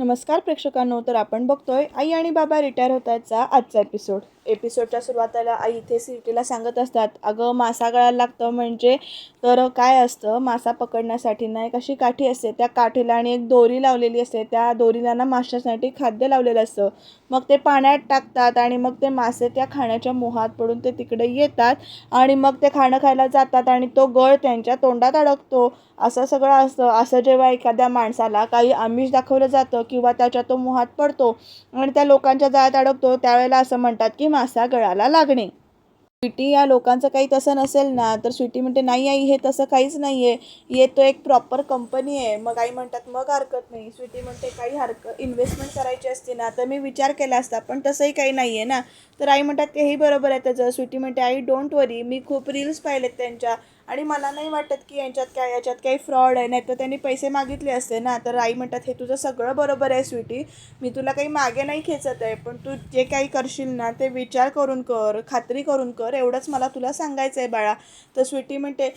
नमस्कार प्रेक्षकांनो तर आपण बघतोय आई आणि बाबा रिटायर होतायचा आजचा एपिसोड एपिसोडच्या सुरुवातीला आई इथे सिटीला सांगत असतात अगं मासा गळायला लागतं म्हणजे तर काय असतं? मासा पकडण्यासाठी ना एक अशी काठी असते त्या काठीला आणि एक दोरी लावलेली असते त्या दोरीला ना माशासाठी खाद्य लावलेलं असतं. मग ते पाण्यात टाकतात आणि मग ते मासे त्या खाण्याच्या मोहात पडून ते तिकडे येतात आणि मग ते खाणं खायला जातात आणि तो गळ त्यांच्या तोंडात अडकतो. असं सगळं असतं. असं जेव्हा एखाद्या माणसाला काही आमिष दाखवलं जातं किंवा त्याच्या तो मोहात पडतो आणि त्या लोकांच्या जाळ्यात अडकतो त्यावेळेला असं म्हणतात की मासा गळाला लागणे. स्वीटी या लोकांचं काही तसं नसेल ना तर स्वीटी म्हणते नाही आई हे तसं काहीच नाही आहे ये तो एक प्रॉपर कंपनी आहे. मग आई म्हणतात मग हरकत नाही. स्वीटी म्हणते काही हरकत इन्व्हेस्टमेंट करायची असते ना तर मी विचार केला असता पण तसंही काही नाही आहे ना. तर आई म्हणतात तेही बरोबर आहे त्याचं. स्वीटी म्हणते आई डोंट वरी मी खूप रील्स पाहिलेत त्यांच्या. आणि मला नाही वाटत की यांच्यात काय याच्यात काही फ्रॉड आहे नाही तर त्यांनी पैसे मागितले असते ना. तर आई म्हणतात हे तुझं सगळं बरोबर आहे स्वीटी मी तुला काही मागे नाही खेचत आहे पण तू जे काही करशील ना ते विचार करून कर खात्री करून कर. एवढंच मला तुला सांगायचं आहे बाळा. तर स्वीटी म्हणते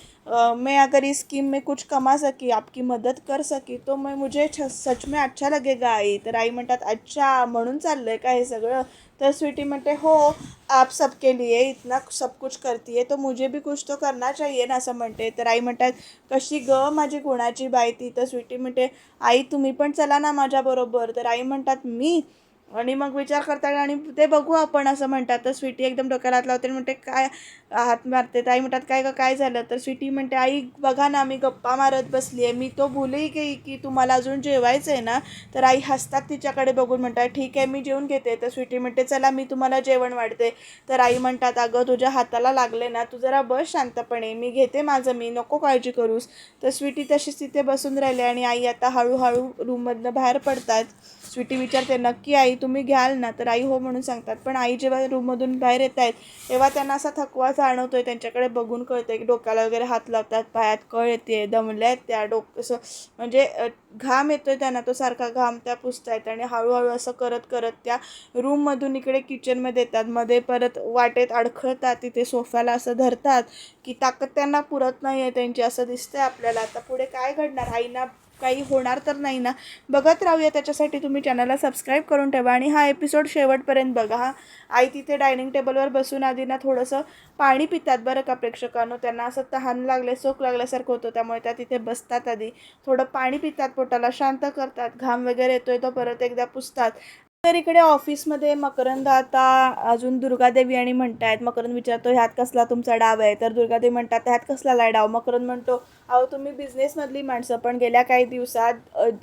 मैं अगर इस स्कीम में कुछ कमा सकी आपकी मदत कर सकी तो मैं मुझे छ- सच में अच्छा लगेगा आई. तर आई म्हणतात अच्छा म्हणून चाललं आहे का हे सगळं? तर स्वीटी म्हणते हो आप सबके लिए इतना सब कुछ करती है तो मुझे भी कुछ तो करना चाहिए ना असं म्हणते. तर आई म्हणतात कशी ग माझी गुणाची बाई ती? तर स्वीटी म्हणते आई तुम्ही पण चला ना माझ्याबरोबर. तर आई म्हणतात मी आणि मग विचार करतात आणि ते बघू आपण असं म्हणतात. तर स्वीटी एकदम डोक्याला हात लावते आणि म्हणते काय हात मारते तर आई म्हणतात काय काय झालं? तर स्वीटी म्हणते आई बघा ना मी गप्पा मारत बसली आहे मी तो भूलही गेली की तुम्हाला अजून जेवायचं आहे ना तर आई हसतात तिच्याकडे बघून म्हणतात ठीक आहे मी जेवून घेते. तर स्वीटी म्हणते चला मी तुम्हाला जेवण वाढते. तर आई म्हणतात अगं तुझ्या हाताला लागले ना तू जरा बस शांतपणे. मी घेते माझं मी नको काळजी करूस. तर स्वीटी तशीच तिथे बसून राहिले आणि आई आता हळूहळू रूममधनं बाहेर पडतात. स्वीटी विचारते नक्की आई तुम्ही घ्याल ना? तर आई हो म्हणून सांगतात. पण आई जेव्हा रूममधून बाहेर येत आहेत तेव्हा त्यांना असा थकवा जाणवतो आहे त्यांच्याकडे बघून कळतंय की डोक्याला वगैरे हात लावतात पायात कळ येते दमल्या आहेत त्या डोक असं म्हणजे घाम येतो आहे त्यांना तो सारखा घाम त्या पुसतायत आणि हळूहळू असं करत करत त्या रूममधून इकडे किचनमध्ये येतात. मध्ये परत वाटेत अडखळतात तिथे सोफ्याला असं धरतात की ताकद त्यांना पुरत नाही आहे त्यांची असं दिसतंय आपल्याला. आता पुढे काय घडणार? आईना काही होणार तर नाही ना. बघत राहूया त्याच्यासाठी तुम्ही चॅनलला सबस्क्राईब करून ठेवा आणि हा एपिसोड शेवटपर्यंत बघा. हा आई तिथे डायनिंग टेबलवर बसून आधी ना थोडंसं पाणी पितात बरं का प्रेक्षकांनो. त्यांना असं तहान लागले सोक लागल्यासारखं होतं त्यामुळे त्या तिथे बसतात आधी. थोडं पाणी पितात पोटाला शांत करतात घाम वगैरे येतोय तो परत एकदा पुसतात. तर इकडे ऑफिसमध्ये मकरंद आता अजून दुर्गादेवी आणि म्हणतायत. मकरंद विचारतो ह्यात कसला तुमचा डाव आहे? तर दुर्गादेवी म्हणतात ह्यात कसला लाय डाव मकरंद म्हणतो अहो तुम्ही बिझनेसमधली माणसं पण गेल्या काही दिवसात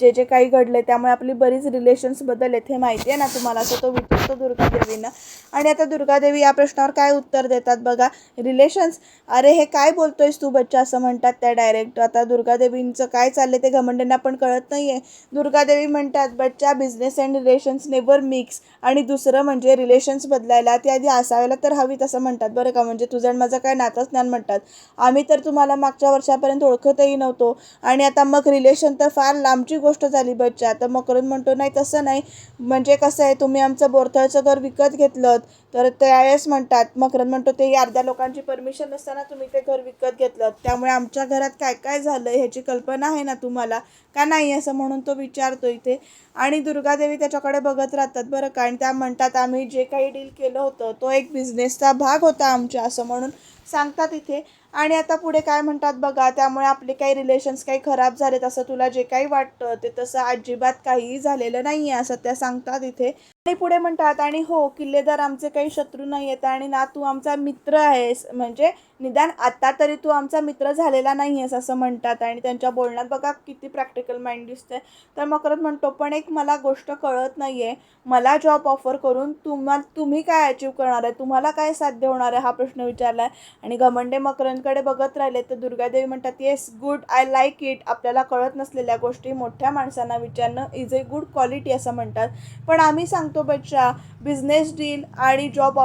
जे जे काही घडले त्यामुळे आपली बरीच रिलेशन्स बदललेत हे माहिती आहे ना तुम्हाला. असं तो विचारतो दुर्गादेवीनं आणि आता दुर्गादेवी या प्रश्नावर काय उत्तर देतात बघा? रिलेशन्स अरे हे काय बोलतोयस तू बच्चा? असं म्हणतात त्या डायरेक्ट आता दुर्गादेवींचं काय चाललंय ते घमंडांना पण कळत नाही आहे दुर्गादेवी म्हणतात बच्चा business and relations never mix आणि दुसरं म्हणजे रिलेशन्स बदलायला ती आधी असायला तर हवीत असं म्हणतात. बरं का? म्हणजे तुझं आणि माझं काय नातं ज्ञान म्हणतात. आम्ही तर तुम्हाला मागच्या वर्षापर्यंत ओळखतही नव्हतो. आणि आता मग रिलेशन तर फार लांबची गोष्ट झाली बच्चा. तर मकरंद म्हणतो नाही तसं नाही. म्हणजे कसं आहे तुम्ही आमचं बोरथळचं घर विकत घेतलं तर त्यावेळेस म्हणतात मकरंद म्हणतो ते अर्ध्या लोकांची परमिशन नसताना तुम्ही ते घर विकत घेतलं त्यामुळे आमच्या घरात काय काय झालं ह्याची कल्पना आहे ना तुम्हाला? का नाही? असं म्हणून तो विचारतो इथे. आणि दुर्गादेवी त्याच्याकडे बघत राहतात बरं कारण त्या म्हणतात आम्ही जे काही डील केलं होतं तो एक बिझनेसचा भाग होता आमच्या असं म्हणून सांगतात इथे. आणि आता पुढे काय म्हणतात बघा त्यामुळे आपले काही रिलेशन्स काही खराब झालेत असं तुला जे काही वाटतं ते तसं अजिबात काहीही झालेलं नाही आहे असं त्या सांगतात इथे. आणि पुढे म्हणतात आणि हो किल्लेदार आमचे काही शत्रू नाही आहेत आणि ना तू आमचा मित्र आहेस. म्हणजे निदान आता तरी तू आमचा मित्र झालेला नाही आहेस असं म्हणतात आणि त्यांच्या बोलण्यात बघा किती प्रॅक्टिकल माइंड दिसते तर मकरंद म्हणतो पण एक मला गोष्ट कळत नाही आहे मला जॉब ऑफर करून तुम्हा तुम्ही काय अचीव करणार आहे? तुम्हाला काय साध्य होणार आहे? हा प्रश्न विचारला आहे आणि घमंडे मकरंदकडे बघत राहिले तर दुर्गादेवी म्हणतात yes good I like it आपल्याला कळत नसलेल्या गोष्टी मोठ्या माणसांना विचारणं इज ए गुड क्वालिटी असं म्हणतात. पण आम्ही सांगतो बच्चा बिझनेस डील आणि जॉब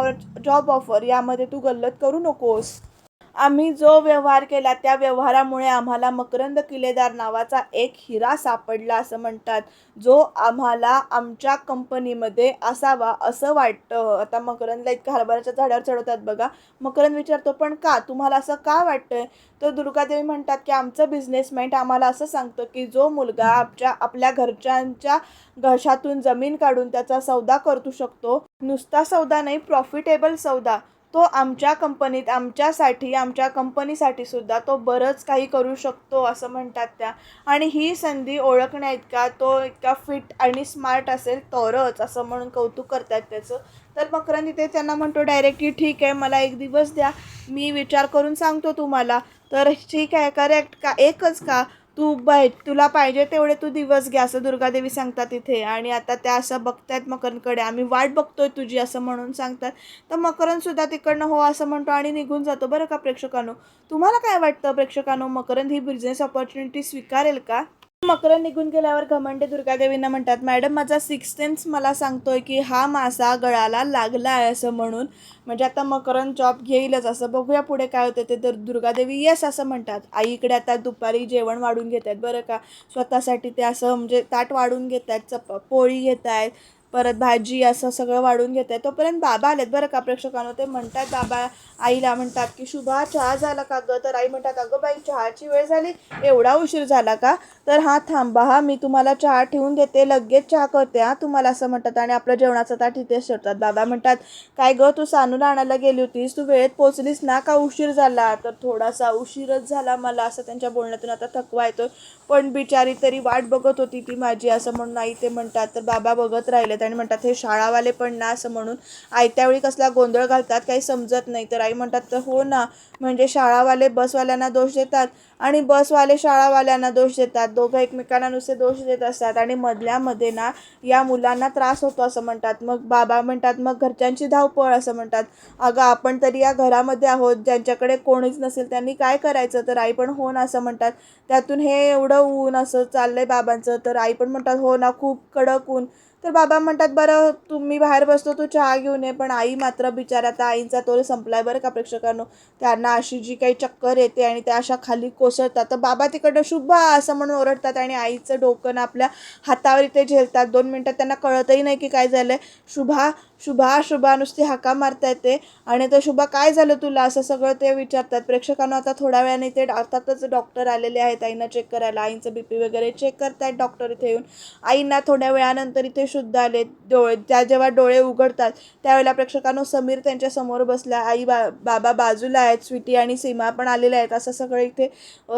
जॉब ऑफर यामध्ये तू गल्लत करू नकोस. आम्ही जो व्यवहार केला त्या व्यवहारामुळे आम्हाला मकरंद किल्लेदार नावाचा एक हिरा सापडला असं म्हणतात. जो आम्हाला आमच्या कंपनीमध्ये असावा असं वाटतं. आता मकरंदला इतकं हरभऱ्याच्या झाडावर चढवतात बघा. मकरंद विचारतो पण का? तुम्हाला असं का वाटतंय? तर दुर्गादेवी म्हणतात की आमचं बिझनेसमेंट आम्हाला असं सांगतं की जो मुलगा आमच्या आपल्या घरच्यांच्या घशातून जमीन काढून त्याचा सौदा करू शकतो नुसता सौदा नाही प्रॉफिटेबल सौदा. तो आमच्या कंपनीत आमच्यासाठी आमच्या कंपनीसाठी सुद्धा तो बरंच काही करू शकतो असं म्हणतात त्या. आणि ही संधी ओळखण्या इतका तो इतका फिट आणि स्मार्ट असेल तरच असं म्हणून कौतुक करतात त्याचं. तर मकरंद इथे त्यांना म्हणतो डायरेक्टली ठीक आहे मला एक दिवस द्या. मी विचार करून सांगतो तुम्हाला. तर ठीक आहे करेक्ट का? एकच का? तू बाय तुला पाहिजे तेवढे तू दिवस घ्या असं दुर्गादेवी सांगतात तिथे आणि आता त्या असं बघतायत मकरंदकडे आम्ही वाट बघतोय तुझी असं म्हणून सांगतात. तर मकरनसुद्धा तिकडनं हो असं म्हणतो आणि निघून जातो. बरं का प्रेक्षकांनो? तुम्हाला काय वाटतं प्रेक्षकांनो मकरंद ही बिझनेस ऑपॉर्च्युनिटी स्वीकारेल का? मकर निघून गेल्यावर घमंडे दुर्गादेवींना म्हणतात मॅडम माझा सिक्स सेन्स मला सांगतोय की हा मासा गळाला लागला आहे असं म्हणून. म्हणजे आता मकरंद जॉब घेईलच असं. बघूया पुढे काय होते ते तर दुर्गादेवी येस असं म्हणतात. आईकडे आता दुपारी जेवण वाढून घेत आहेत बरं का? स्वतःसाठी ते असं म्हणजे ताट वाढून घेत आहेत चप पोळी घेत आहेत परत भाजी असं सगळं वाढून घेत आहे तोपर्यंत बाबा आलेत बरं का प्रेक्षकांनो? ते म्हणतात बाबा आईला म्हणतात की शुभा चहा झाला का गं? तर आई म्हणतात अगं बाई चहाची वेळ झाली. एवढा उशीर झाला का? तर हा थांबा हा मी तुम्हाला चहा ठेवून देते. लगेच चहा करते हा तुम्हाला असं म्हणतात आणि आपलं जेवणाचं ताट इथेच ठेवतात बाबा म्हणतात काय गं तू सानूला आणायला गेली होतीस? तू वेळेत पोचलीस ना का? उशीर झाला. तर थोडासा उशीरच झाला मला असं त्यांच्या बोलण्यातून आता थकवा येतो पण बिचारी तरी वाट बघत होती ती माझी असं म्हणून आई ते म्हणतात. तर बाबा बघत राहिलेत आणि म्हणतात हे शाळावाले पण ना असं म्हणून आयत्या वेळी कसला गोंधळ घालतात काही समजत नाही. तर आई म्हणतात तर हो ना म्हणजे शाळावाले बसवाल्यांना दोष देतात आणि बसवाले शाळावाल्यांना दोष देतात. दोघं एकमेकांना नुसते दोष देत असतात आणि मधल्यामध्ये ना या मुलांना त्रास होतो असं म्हणतात. मग बाबा म्हणतात मग घरच्यांची धावपळ असं म्हणतात. अगं आपण तरी या घरामध्ये आहोत ज्यांच्याकडे कोणीच नसेल त्यांनी काय करायचं? तर आई पण हो ना असं म्हणतात. त्यातून हे एवढं ऊन असं चाललंय बाबांचं. तर आई पण म्हणतात हो ना खूप कडक ऊन तर बाबा म्हणतात बरं तुम्ही बाहेर बसतो तू चहा घेऊन ये. पण आई मात्र बिचारा त्या आईंचा तोल संपलाय बरं का प्रेक्षकांनो. त्यांना अशी जी काही चक्कर येते आणि त्या अशा खाली कोसळतात. तर बाबा तिकडं शुभ असं म्हणून ओरडतात आणि आईचं डोकं आपल्या हातावर इथे झेलतात. दोन मिनटात त्यांना कळतही नाही की काय झालंय. शुभा शुभा शुभा नुसती हाका मारता येते. आणि तर शुभा काय झालं तुला? असं सगळं ते विचारतात. प्रेक्षकांना आता थोड्या वेळाने ते अर्थातच डॉक्टर आलेले आहेत. आईंना चेक करायला आईंचं बी पी वगैरे चेक करतायत डॉक्टर इथे येऊन. आईंना थोड्या वेळानंतर इथे शुद्ध आले डोळे त्या जेव्हा डोळे उघडतात त्यावेळेला प्रेक्षकांनो समीर त्यांच्यासमोर बसला आई बा बाबा बाजूला आहेत स्वीटी आणि सीमा पण आलेल्या आहेत असं सगळे इथे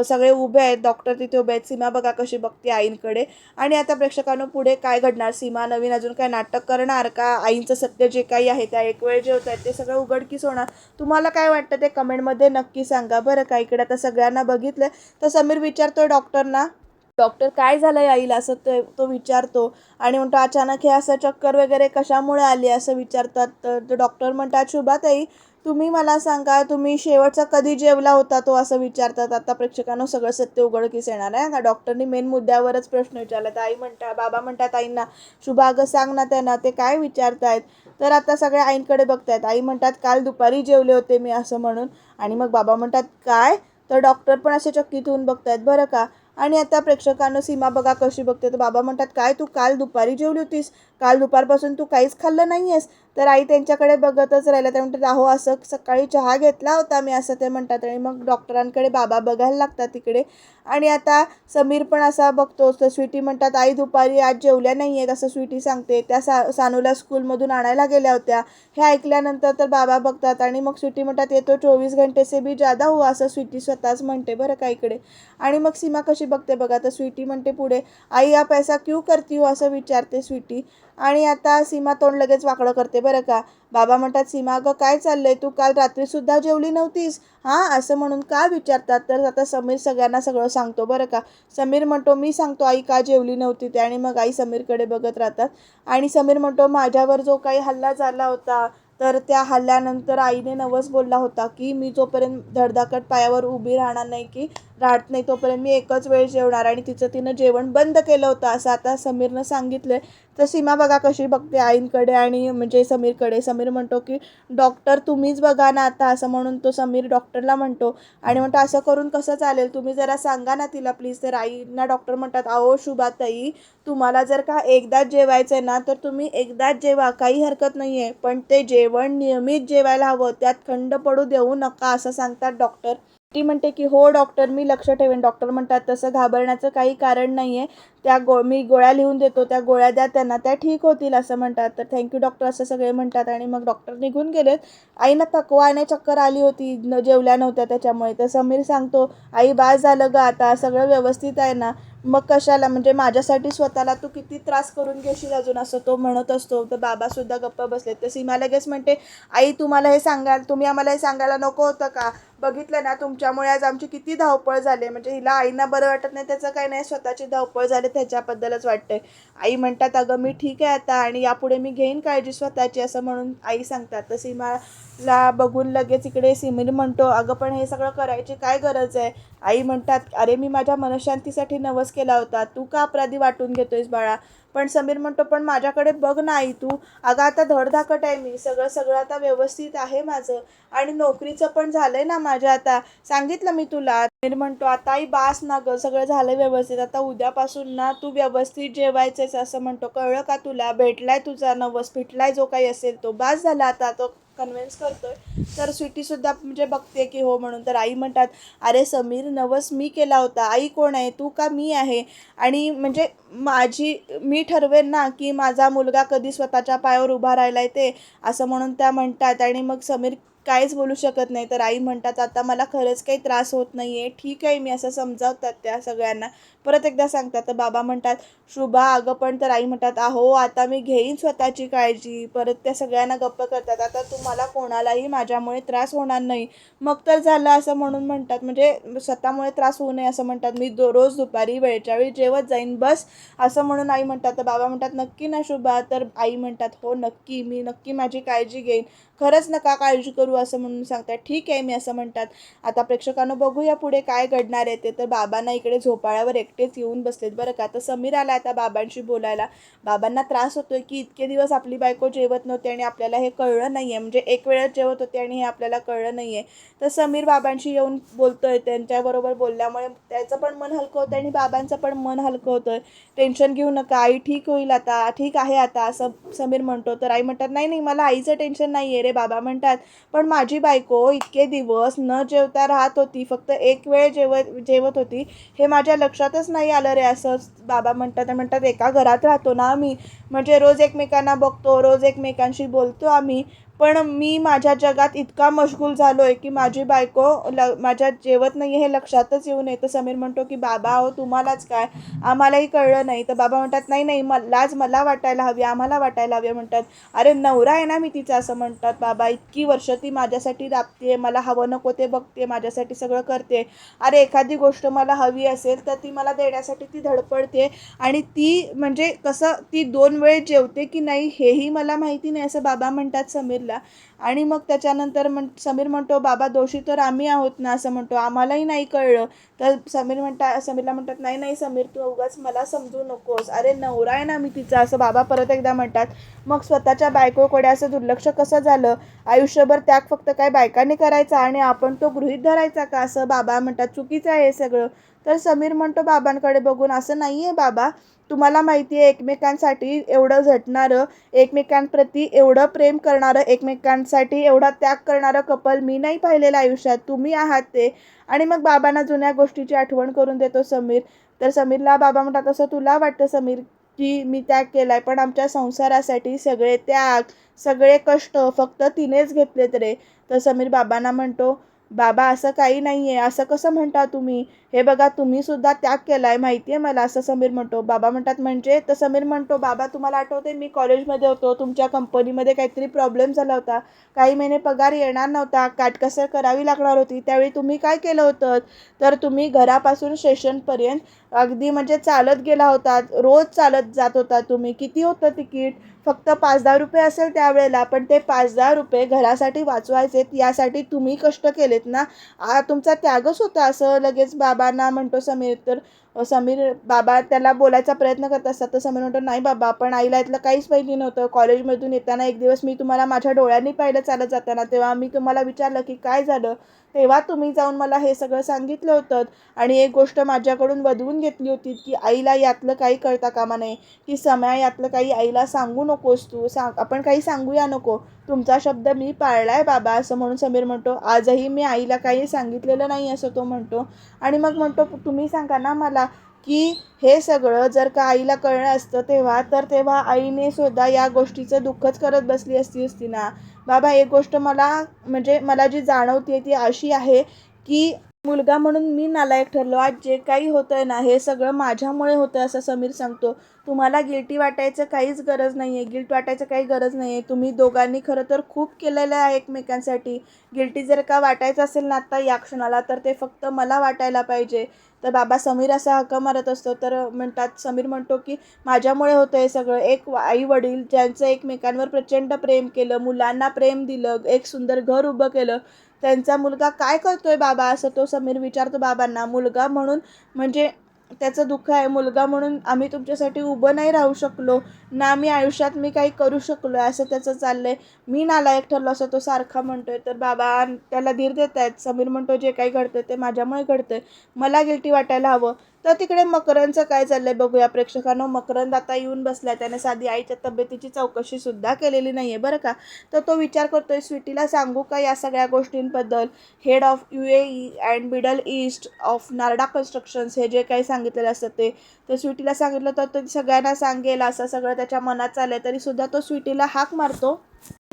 सगळे उभे आहेत डॉक्टर तिथे उभे आहेत सीमा बघा कशी बघते आईंकडे. आणि आता प्रेक्षकांनो पुढे काय घडणार? सीमा नवीन अजून काय नाटक करणार का? आईंचं सत्य जे काही आहे त्या एक वेळ जे होत आहेत ते सगळं उघडकीस होणार. तुम्हाला काय वाटतं ते कमेंटमध्ये नक्की सांगा. बरं का इकडे आता सगळ्यांना बघितलं तर समीर विचारतोय डॉक्टरना डॉक्टर काय झालं आईला असं ते तो विचारतो. आणि म्हणतो अचानक हे असं चक्कर वगैरे कशामुळे आली? असं विचारतात. तर तो डॉक्टर म्हणतात शुभाताई तुम्ही मला सांगा तुम्ही शेवटचा कधी जेवला होता? तो असं विचारतात. आता प्रेक्षकांना सगळं सत्य उघडकीस येणार आहे. का डॉक्टरनी मेन मुद्द्यावरच प्रश्न विचारला. तर आई म्हणतात बाबा म्हणतात आईंना शुभा अगं सांग ना त्यांना ते काय विचारतायत? तर आता सगळे आईंकडे बघतायत. आई म्हणतात काल दुपारी जेवले होते मी असं म्हणून. आणि मग बाबा म्हणतात काय? तर डॉक्टर पण असे चक्कीत होऊन बघतायत बरं का? आणि आता प्रेक्षकांना सीमा बघा कशी बघते. तर बाबा म्हणतात काय तू काल दुपारी जेवली होतीस? काल दुपारपासून तू काहीच खाल्लं नाही आहेस तर आई त्यांच्याकडे बघतच राहिल्या. त्या म्हणतात अहो असं सकाळी चहा घेतला होता मी असं ते म्हणतात. आणि मग डॉक्टरांकडे बाबा बघायला लागतात तिकडे. आणि आता समीर पण असा बघतो तर स्वीटी म्हणतात आई दुपारी आज जेवल्या नाही आहेत असं स्वीटी सांगते. त्या सा सानूला स्कूलमधून आणायला गेल्या होत्या. हे ऐकल्यानंतर तर बाबा बघतात. आणि मग स्वीटी म्हणतात येतो चोवीस घंटे से बी जादा हो असं स्वीटी स्वतःच म्हणते बरं का इकडे. आणि मग सीमा कशी बघते बघा. तर स्वीटी म्हणते पुढे आई या पैसा क्यू करती हो? असं विचारते स्वीटी. आणि आता सीमा तोंड लगेच वाकडं करते बरं का. बाबा म्हणतात सीमा अगं काय चाललंय? तू काल रात्रीसुद्धा जेवली नव्हतीस. हां असं म्हणून का विचारतात? तर आता समीर सगळ्यांना सगळं सांगतो बरं का. समीर म्हणतो मी सांगतो आई का जेवली नव्हती ते? आणि मग आई समीरकडे बघत राहतात. आणि समीर म्हणतो माझ्यावर जो काही हल्ला झाला होता तर त्या हल्ल्यानंतर आईने नवस बोलला होता की मी जोपर्यंत धडधाकट पायावर उभी राहणार नाही की राहत नाही तोपर्यंत मी एकच वेळ जेवणार आणि तिचं तिनं जेवण बंद केलं होतं असं आता समीरनं सांगितलं तर सीमा बघा कशी बघते आईंकडे आणि म्हणजे समीरकडे. समीर म्हणतो की डॉक्टर तुम्हीच बघा ना आता असं म्हणून तो समीर डॉक्टरला म्हणतो. आणि म्हणतो असं करून कसं चालेल? तुम्ही जरा सांगा ना तिला प्लीज तर आईंना डॉक्टर म्हणतात अहो शुभाताई तुम्हाला जर का एकदाच जेवायचं आहे ना तर तुम्ही एकदाच जेवा. काही हरकत नाही आहे पण ते जेवण नियमित जेवायला हवं. त्यात खंड पडू देऊ नका असं सांगतात डॉक्टर. ती म्हणते की हो डॉक्टर मी लक्ष ठेवेन. डॉक्टर म्हणतात तसं घाबरण्याचं काही कारण नाही आहे त्या गो मी गोळ्या लिहून देतो त्या गोळ्या द्या त्यांना त्या ठीक होतील असं म्हणतात. तर थँक्यू डॉक्टर असं सगळे म्हणतात आणि मग डॉक्टर निघून गेलेत. आईनं थकवा आणि चक्कर आली होती न जेवल्या नव्हत्या त्याच्यामुळे. तर समीर सांगतो आई बास झालं ग आता सगळं व्यवस्थित आहे ना. मग कशाला म्हणजे माझ्यासाठी स्वतःला तू किती त्रास करून घेशील अजून? असं तो म्हणत असतो. तर बाबासुद्धा गप्प बसले तर सीमा लगेच म्हणते आई तुम्हाला हे सांगाल तुम्ही आम्हाला हे सांगायला नको होतं का? बघितलं ना तुमच्यामुळे आज आमची किती धावपळ झाली म्हणजे हिला आईना बरं वाटत नाही त्याचं काही नाही. स्वतःची धावपळ झाली त्याच्याबद्दलच वाटतंय. आई म्हणतात अगं मी ठीक आहे आता आणि यापुढे मी घेईन काळजी स्वतःची असं म्हणून आई सांगतात. तर सीमाला बघून लगेच इकडे सिमीर म्हणतो अगं पण हे सगळं करायची काय गरज आहे? आई म्हणतात अरे मी माझ्या मनशांतीसाठी नवस केला होता. तू का अपराधी वाटून घेतोयस बाळा? पण समीर म्हणतो पण माझ्याकडे बघ ना आई तू. अगं आता धडधाकट आहे मी. सगळं सगळं आता व्यवस्थित आहे माझं आणि नोकरीचं पण झालंय ना माझ्या आता. सांगितलं मी तुला. आणि म्हणतो आता आई बास ना ग सगळं झालं व्यवस्थित. आता उद्यापासून ना तू व्यवस्थित जेवायचंच असं म्हणतो. कळलं का तुला? भेटलाय तुझा नवस फिटलाय जो काही असेल तो. बास झाला आता तो कन्व्हिन्स करतोय. तर स्वीटीसुद्धा म्हणजे बघते की हो म्हणून. तर आई म्हणतात अरे समीर नवस मी केला होता. आई कोण आहे? तू का मी आहे? आणि म्हणजे माझी मी ठरवेन ना की माझा मुलगा कधी स्वतःच्या पायावर उभा राहिला आहे ते असं म्हणून त्या म्हणतात. आणि मग समीर काहीच बोलू शकत नाही. तर आई म्हणतात आता मला खरंच काही त्रास होत नाही आहे ठीक आहे मी असं समजावतात त्या सगळ्यांना. परत एकदा सांगतात तर बाबा म्हणतात शुभा अगं पण तर आई म्हणतात अहो आता मी घेईन स्वतःची काळजी. परत त्या सगळ्यांना गप्प करतात आता तुम्हाला कोणालाही माझ्यामुळे त्रास होणार नाही. मग तर झालं असं म्हणून म्हणतात. म्हणजे स्वतःमुळे त्रास होऊ नये असं म्हणतात. मी रोज दुपारी वेळच्या वेळी जेवत जाईन बस. असं म्हणून आई म्हणतात. तर बाबा म्हणतात नक्की ना शुभा. तर आई म्हणतात हो नक्की. मी नक्की माझी काळजी घेईन. खरंच नका काळजी करू. असं म्हणून सांगतात ठीक आहे मी असं म्हणतात. आता प्रेक्षकांना बघूया पुढे काय घडणार आहे. ते तर बाबांना इकडे झोपाळ्यावर एकटेच येऊन बसलेत बरं का. तर समीर आला आता बाबांशी बोलायला. बाबांना त्रास होतोय की इतके दिवस आपली बायको जेवत नव्हती आणि आपल्याला हे कळलं नाही आहे म्हणजे एक वेळेस जेवत होते आणि हे आपल्याला कळलं नाही आहे तर समीर बाबांशी येऊन बोलतोय त्यांच्याबरोबर बोलल्यामुळे त्याचं पण मन हलकं होतं आणि बाबांचं पण मन हलकं होतं टेन्शन घेऊ नका आई ठीक होईल आता ठीक आहे आता असं समीर म्हणतो. तर आई म्हणतात नाही नाही मला आईचं टेन्शन नाही आहे रे बाबा म्हणतात. पण माझी बायको इतके दिवस न जेवता राहत होती फक्त एक वेळ जेवत जेवत होती. हे माझ्या लक्षातच नाही आलं रे असं बाबा म्हणतात म्हणतात एका घरात राहतो ना आम्ही. म्हणजे रोज एकमेकांना बघतो रोज एकमेकांशी बोलतो आम्ही. पण मी माझ्या जगात इतका मशगूल झालो आहे की माझी बायको ल माझ्या जेवत नाही हे लक्षातच येऊ नये. तर समीर म्हणतो की बाबा अहो तुम्हालाच काय? आम्हालाही कळलं नाही. तर बाबा म्हणतात नाही नाही मलाच मला वाटायला हवी आम्हाला वाटायला हवी. म्हणतात अरे नवरा आहे ना मी तिचा असं म्हणतात. बाबा इतकी वर्ष ती माझ्यासाठी राबते मला हवं नको ते बघते माझ्यासाठी सगळं करते अरे एखादी गोष्ट मला हवी असेल तर ती मला देण्यासाठी ती धडपडते आणि ती म्हणजे कसं ती दोन वेळ जेवते की नाही हेही मला माहिती नाही असं बाबा म्हणतात समीर समीरला आणि मग त्याच्यानंतर म्हण समीर म्हणतो बाबा दोषी तर आम्ही आहोत ना असं म्हणतो. आम्हालाही नाही कळलं. तर समीर म्हणता समीरला म्हणतात नाही नाही समीर तू उगाच मला समजू नकोस. अरे नवरा आहे ना मी तिचा असं बाबा परत एकदा म्हणतात. मग स्वतःच्या बायकोकडे असं दुर्लक्ष कसं झालं? आयुष्यभर त्याग फक्त काय बायकांनी करायचा आणि आपण तो गृहीत धरायचा का? असं बाबा म्हणतात. चुकीचं आहे हे सगळं. तर समीर म्हणतो बाबांकडे बघून असं नाही आहे बाबा. तुम्हाला माहिती आहे एकमेकांसाठी एवढं झटणारं एकमेकांप्रती एवढं प्रेम करणारं एकमेकांसाठी एवढा त्याग करणारं कपल मी नाही पाहिलेलं आयुष्यात. तुम्ही आहात ते. आणि मग बाबांना जुन्या गोष्टीची आठवण करून देतो समीर. तर समीरला बाबा म्हणतात असं तुला वाटतं समीर की मी त्याग केला आहे पण आमच्या संसारासाठी सगळे त्याग सगळे कष्ट फक्त तिनेच घेतलेत रे. तर समीर बाबांना म्हणतो बाबा असं काही नाही आहे असं कसं म्हणता तुम्ही? हे बघा तुम्ही सुद्धा त्याग केला आहे माहिती आहे मला असं समीर म्हणतो. बाबा म्हणतात म्हणजे तर समीर म्हणतो बाबा तुम्हाला आठवते मी कॉलेजमध्ये होतो. तुमच्या कंपनीमध्ये काहीतरी प्रॉब्लेम झाला होता. काही महिने पगार येणार नव्हता. काटकसर करावी लागणार होती. त्यावेळी तुम्ही काय केलं होतं? तर तुम्ही घरापासून स्टेशनपर्यंत अगदी म्हणजे चालत गेला होता. रोज चालत जात होता तुम्ही. किती होतं तिकीट? फक्त पाच दहा रुपये असेल त्यावेळेला पण ते पाच दहा रुपये घरासाठी वाचवायचे यासाठी तुम्ही कष्ट केलेत ना? आ तुमचा त्यागच होता असं लगेच बाबांना म्हणतो समीर. तर समीर बाबा त्याला बोलायचा प्रयत्न करत असतात. तर समीर म्हणतो नाही बाबा पण आईला इथलं काहीच माहिती नव्हतं. कॉलेजमधून येताना एक दिवस मी तुम्हाला माझ्या डोळ्यांनी पाहिलं चालत जाताना. तेव्हा मी तुम्हाला विचारलं की काय झालं? तेव्हा तुम्ही जाऊन मला हे सगळं सांगितलं होतं आणि एक गोष्ट माझ्याकडून वधवून घेतली होती की आईला यातलं काही कळता कामा नये. की समया यातलं काही आईला सांगू नकोस तू. सांग आपण काही सांगूया नको. तुमचा शब्द मी पाळलाय बाबा असं म्हणून समीर म्हणतो. आजही मी आईला काही सांगितलेलं नाही असं तो म्हणतो. आणि मग म्हणतो तुम्ही सांगा ना मला की हे सगळं जर का आईला कळलं असतं तेव्हा तर तेव्हा आईने सुद्धा या गोष्टीचं दुःखच करत बसली असती असती ना? बाबा एक गोष्ट मला म्हणजे मला जी जाणवते ती अशी आहे की मुलगा म्हणून मी नालायक ठरलो. आज जे काही होतं आहे ना हे सगळं माझ्यामुळे होतं असं समीर सांगतो. तुम्हाला गिल्टी वाटायचं काहीच गरज नाही आहे गिल्ट वाटायचं काही गरज नाही आहे तुम्ही दोघांनी खरं तर खूप केलेलं आहे एकमेकांसाठी. गिल्टी जर का वाटायचं असेल ना आत्ता या क्षणाला तर ते फक्त मला वाटायला पाहिजे. तर बाबा समीर असा हक्क मारत असतो. तर म्हणतात समीर म्हणतो की माझ्यामुळे होतं हे सगळं. एक आई वडील ज्यांचं एकमेकांवर प्रचंड प्रेम केलं मुलांना प्रेम दिलं एक सुंदर घर उभं केलं त्यांचा मुलगा काय करतोय बाबा? असं तो समीर विचारतो बाबांना. मुलगा म्हणून म्हणजे त्याचं दुःख आहे. मुलगा म्हणून आम्ही तुमच्यासाठी उभं नाही राहू शकलो. ना मी आयुष्यात मी काही करू शकलो असं त्याचं चाललंय. मी नालायक ठरलो. असं तो सारखा म्हणतोय. तर बाबा त्याला धीर देत आहेत समीर म्हणतो जे काही घडतं ते माझ्यामुळे घडतंय. मला गिल्टी वाटायला हवं. तर तिकडे मकरंदचं काय चाललंय बघूया. प्रेक्षकांनो मकरंद आता येऊन बसलाय. त्याने साधी आईच्या तब्येतीची चौकशी सुद्धा केलेली आहे बरं का. तर तो विचार करतोय स्वीटीला सांगू का या सगळ्या गोष्टींबद्दल? Head of U A E and Middle East of Narda constructions हे जे काही सांगितलेलं असतं ते. तर स्वीटीला सांगितलं तर तो सगळ्यांना सांगेल असं सगळं त्याच्या मनात चाललंय. तरी सुद्धा तो स्वीटीला हाक मारतो.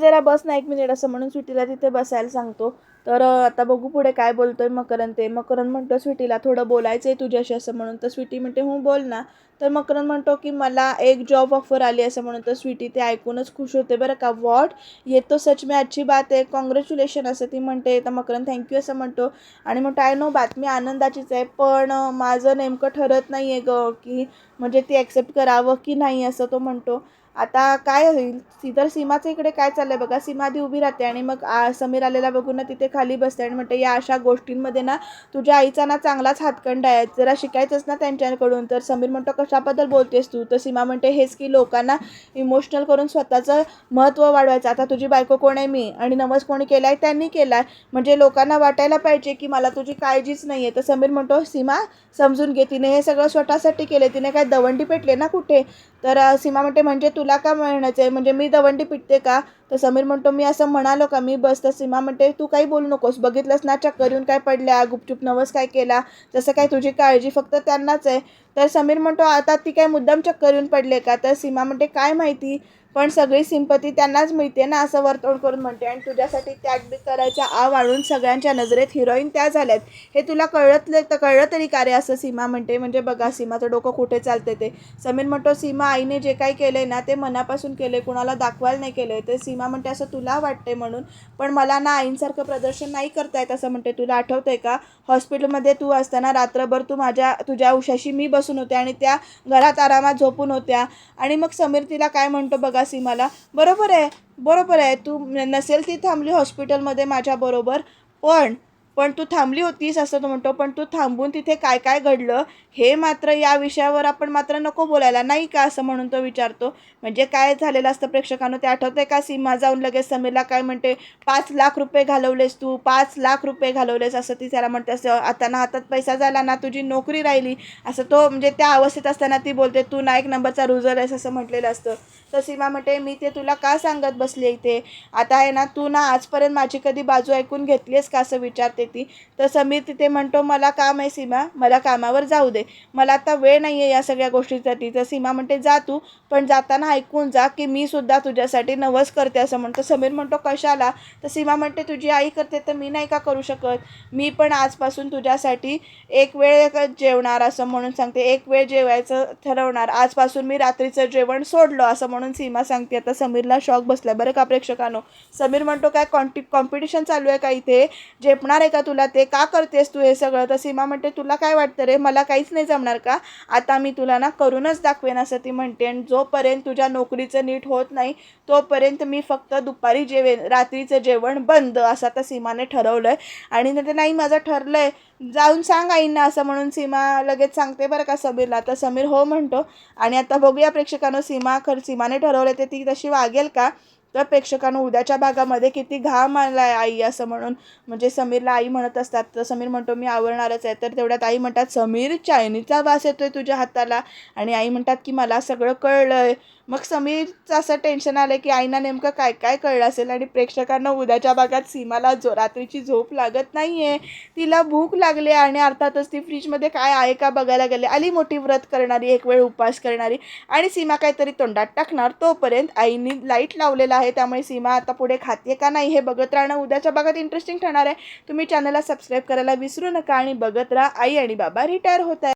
जरा बस ना एक मिनिट असं म्हणून स्वीटीला तिथे बसायला सांगतो. तर आता बघू पुढे काय बोलतोय मकरंद ते. मकरंद म्हणतो स्वीटीला थोडं बोलायचं आहे तुझ्याशी असं म्हणून. तर स्वीटी म्हणते हो बोल ना. तर मकरंद म्हणतो की मला एक जॉब ऑफर आली असं म्हणून. तर स्वीटी ते ऐकूनच खुश होते बरं का. वॉट ये तो सच में अच्छी बात आहे. कॉंग्रॅच्युलेशन असं ती म्हणते. तर मकरंद थँक्यू असं म्हणतो. आणि म्हणतो आय नो बातमी आनंदाचीच आहे पण माझं नेमकं ठरत नाही आहे ग की म्हणजे ती ॲक्सेप्ट करावं की नाही? असं तो म्हणतो. आता काय होईल? सी सीमाचं इकडे काय चाललंय बघा? सीमा आधी उभी राहते आणि मग आ समीर आलेला बघून ना तिथे खाली बसते आणि म्हणते या अशा गोष्टींमध्ये ना तुझ्या आईचा ना चांगलाच हातखंड आहे. जरा शिकायचंच ना त्यांच्याकडून. तर समीर म्हणतो कशाबद्दल बोलतेस तू? तर सीमा म्हणते हेच की लोकांना इमोशनल करून स्वतःचं महत्त्व वाढवायचं. आता तुझी बायको कोण आहे मी? आणि नवस कोणी केला आहे? त्यांनी केला आहे. म्हणजे लोकांना वाटायला पाहिजे की मला तुझी काळजीच नाही आहे तर समीर म्हणतो सीमा समजून घे. तिने हे सगळं स्वतःसाठी केले तिने काय दवंडी पेटले ना कुठे? तर सीमा म्हणते म्हणजे तुला का म्हणायचं आहे? म्हणजे मी दवंडी पिटते का? तर समीर म्हणतो मी असं म्हणालो का? मी बस. तर सीमा म्हणते तू काही बोलू नकोस. बघितलंस ना चक्कर येऊन काय पडल्या? गुपचूप नवस काय केला? जसं काय तुझी काळजी फक्त त्यांनाच आहे. तर समीर म्हणतो आता ती काय मुद्दाम चक्कर येऊन पडले का? तर सीमा म्हणते काय माहिती? पण सगळी सिंपती त्यांनाच मिळते ना असं वर्तवण करून म्हणते. आणि तुझ्यासाठी त्याग बी करायचा आव वाढून सगळ्यांच्या नजरेत हिरोईन त्या झाल्यात. हे तुला कळतले तर कळलं तरी का रे असं सीमा म्हणते. म्हणजे बघा सीमाचं डोकं कुठे चालते ते. समीर म्हणतो सीमा आईने जे काही केलं आहे ना ते मनापासून केलं आहे कुणाला दाखवायला नाही केलं आहे ते सीमा म्हणते असं तुला वाटते म्हणून. पण मला ना आईंसारखं प्रदर्शन नाही करता येत असं म्हणते. तुला आठवतं आहे का? हॉस्पिटलमध्ये तू असताना रात्रभर तू माझ्या तुझ्या उशाशी मी बसून होते आणि त्या घरात आरामात झोपून होत्या. आणि मग समीर तिला काय म्हणतो बघा सीमाला बरोबर आहे बरोबर आहे. तू नसेल ती थांबली हॉस्पिटलमध्ये माझ्याबरोबर. पण पण तू थांबली होतीस असं तो म्हणतो पण तू थांबून तिथे काय काय घडलं हे मात्र या विषयावर आपण मात्र नको बोलायला नाही का असं म्हणून तो विचारतो. म्हणजे काय झालेलं असतं प्रेक्षकांना ते आठवतंय का सीमा जाऊन लगेच समीरला काय म्हणते पाच लाख रुपये घालवलेस तू पाच लाख रुपये घालवलेस असं ती त्याला म्हणते. असं आता ना हातात पैसा झाला ना तुझी नोकरी राहिली असं तो म्हणजे त्या अवस्थेत असताना ती बोलते तू ना एक नंबरचा रुजर आहेस असं म्हटलेलं असतं. तर सीमा म्हणते मी ते तुला का सांगत बसली इथे? आता आहे ना तू ना आजपर्यंत माझी कधी बाजू ऐकून घेतली आहेस का? असं विचारते. ती. तर समीर तिथे म्हणतो मला काम आहे सीमा मला कामावर जाऊ दे. मला आता वेळ नाही आहे या सगळ्या गोष्टीसाठी. तर सीमा म्हणते जा तू पण जाताना ऐकून जा की मी सुद्धा तुझ्यासाठी नवस करते. असं म्हणतो. समीर म्हणतो कशाला? तर सीमा म्हणते तुझी आई करते तर मी नाही का करू शकत? मी पण आजपासून तुझ्यासाठी एक वेळ जेवणार असं म्हणून सांगते. एक वेळ जेवायचं ठरवणार. आजपासून मी रात्रीचं जेवण सोडलं असं म्हणून सीमा सांगते. आता समीरला शॉक बसला बरं का प्रेक्षकांनो? समीर म्हणतो काय कॉन्टि कॉम्पिटिशन चालू आहे का इथे? झेपणार आहे का तुला? ते का करतेस तू हे सगळं? तर सीमा म्हणते तुला काय वाटतं रे? मला काहीच नाही जमणार का? आता मी तुला ना करूनच दाखवेन असं ती म्हणते. आणि जोपर्यंत तुझ्या नोकरीचं नीट होत नाही तोपर्यंत मी फक्त दुपारी जेवेन रात्रीचं जेवण बंद असं आता सीमाने ठरवलं आहे आणि ते नाही माझं ठरलं आहे जाऊन सांग आईंना असं म्हणून सीमा लगेच सांगते बरं का समीरला. तर समीर हो म्हणतो. आणि आता बघूया प्रेक्षकांनो सीमा खर सीमाने ठरवलं ते ती तशी वागेल का? तर प्रेक्षकांनो उद्याच्या भागामध्ये किती घाम आलाय आई असं म्हणून. म्हणजे समीरला आई म्हणत असतात. तर समीर म्हणतो मी आवडणारच आहे. तर तेवढ्यात आई म्हणतात समीर चायनीचा वास येतोय तुझ्या हाताला. आणि आई म्हणतात की मला सगळं कळलं आहे मग समीरचं असं टेन्शन आलं की आईना नेमकं काय काय कळलं असेल? आणि प्रेक्षकांना उद्याच्या भागात सीमाला जो रात्रीची झोप लागत नाही आहे तिला भूक लागली आणि अर्थातच ती फ्रीजमध्ये काय आहे का बघायला गेले. आली मोठी व्रत करणारी एक वेळ उपवास करणारी. आणि सीमा काहीतरी तोंडात टाकणार. तोपर्यंत आईनी लाइट लावलेला आहे. त्यामुळे सीमा आता पुढे खाते का नाही हे बघत राहणं उद्याच्या भागात इंटरेस्टिंग ठरणार आहे. तुम्ही चॅनलला सबस्क्राईब करायला विसरू नका. आणि बघत राहा. आई आणि बाबा रिटायर होत आहे